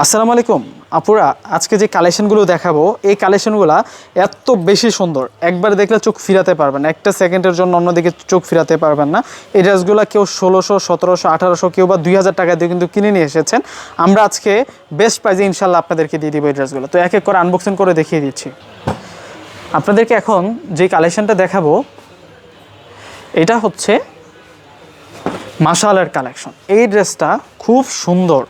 আসসালামু আলাইকুম। আপুরা, আজকে যে কালেকশনগুলো দেখাবো, এই কালেকশনগুলো এত বেশি সুন্দর। একবার দেখলে চোখ ফিরাতে পারবেন একটা সেকেন্ডের জন্য অন্যদিকে চোখ ফিরাতে পারবেন না। এই ড্রেসগুলো কেউ ষোলোশো, সতেরোশো, আঠারোশো, কেউ বা দুই হাজার টাকা দিয়ে কিন্তু কিনে নিয়ে এসেছেন। আমরা আজকে বেস্ট প্রাইজে ইনশাল্লাহ আপনাদেরকে দিয়ে দিব এই ড্রেসগুলো তো এক এক করে আনবক্সিং করে দেখিয়ে দিচ্ছি। আপনাদেরকে এখন যে কালেকশনটা দেখাবো, এটা হচ্ছে মাশালের কালেকশন এই ড্রেসটা খুব সুন্দর।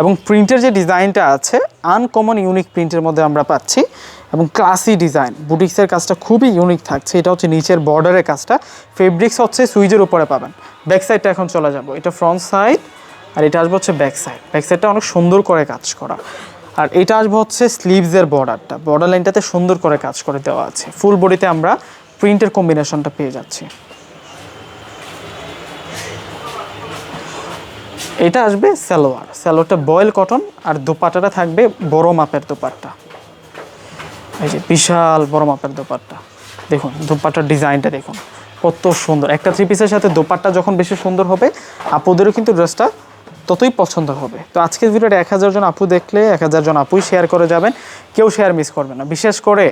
এবং প্রিন্টের যে ডিজাইনটা আছে আনকমন ইউনিক প্রিন্টের মধ্যে আমরা পাচ্ছি এবং ক্লাসি ডিজাইন বুটিক্সের কাজটা খুবই ইউনিক থাকছে। এটা হচ্ছে নিচের বর্ডারের কাজটা। ফেব্রিক্স হচ্ছে সুইজের উপরে পাবেন। ব্যাক সাইডটা এখন চলে যাব। এটা ফ্রন্ট সাইড আর এটা আসবে হচ্ছে ব্যাক সাইড ব্যাক সাইডটা অনেক সুন্দর করে কাজ করা। আর এটা আসবে হচ্ছে স্লিভসের বর্ডারটা বর্ডার লাইনটাতে সুন্দর করে কাজ করে দেওয়া আছে। ফুল বডিতে আমরা প্রিন্টের কম্বিনেশনটা পেয়ে যাচ্ছি। এটা আসবে সালোয়ার। সালোয়ারটা বয়েল কটন আর দোপাট্টাটা থাকবে বড় মাপের দোপাট্টা। এই যে বিশাল বড় মাপের দোপাট্টা। দেখুন, দোপাট্টার ডিজাইনটা দেখুন, কত সুন্দর। একটা থ্রি পিসের সাথে দোপাট্টা যখন বেশি সুন্দর হবে, আপুদেরও কিন্তু ড্রেসটা ততই পছন্দ হবে। তো আজকের ভিডিওটা এক হাজার জন আপু দেখলে, এক হাজার জন আপুই শেয়ার করে যাবেন, কেউ শেয়ার মিস করবে না। বিশেষ করে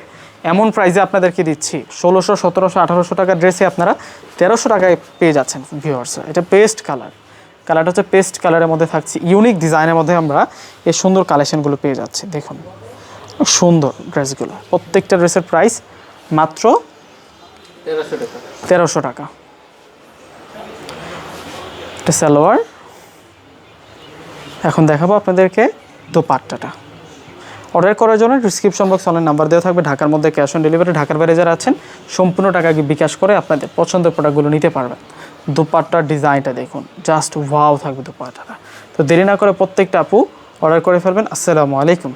এমন প্রাইজে আপনাদেরকে দিচ্ছি, ষোলোশো, সতেরোশো, আঠারোশো টাকার ড্রেসে আপনারা তেরোশো টাকায় পেয়ে যাচ্ছেন ভিউয়ার্স এটা পেস্ট কালার কালারটা হচ্ছে পেস্ট কালারের মধ্যে থাকছে। ইউনিক ডিজাইনের মধ্যে আমরা এই সুন্দর কালেকশনগুলো পেয়ে যাচ্ছি। দেখুন সুন্দর ড্রেসগুলো। প্রত্যেকটা ড্রেসের প্রাইস মাত্র তেরোশো টাকা। টাকা। সালোয়ার। এখন দেখাবো আপনাদেরকে দোপাট্টাটা। অর্ডার করার জন্য ডিসক্রিপশন বক্স অনলাইন নাম্বার দেওয়া থাকবে। ঢাকার মধ্যে ক্যাশ অন ডেলিভারি ঢাকার বাইরে যারা আছেন সম্পূর্ণ টাকা বিকাশ করে আপনাদের পছন্দের প্রোডাক্টগুলো নিতে পারবেন। দোপাট্টার ডিজাইনটা দেখুন। জাস্ট ওয়াও থাকবে দোপাট্টাটা। তো দেরি না করে প্রত্যেকটা আপু অর্ডার করে ফেলবেন। আসসালামু আলাইকুম।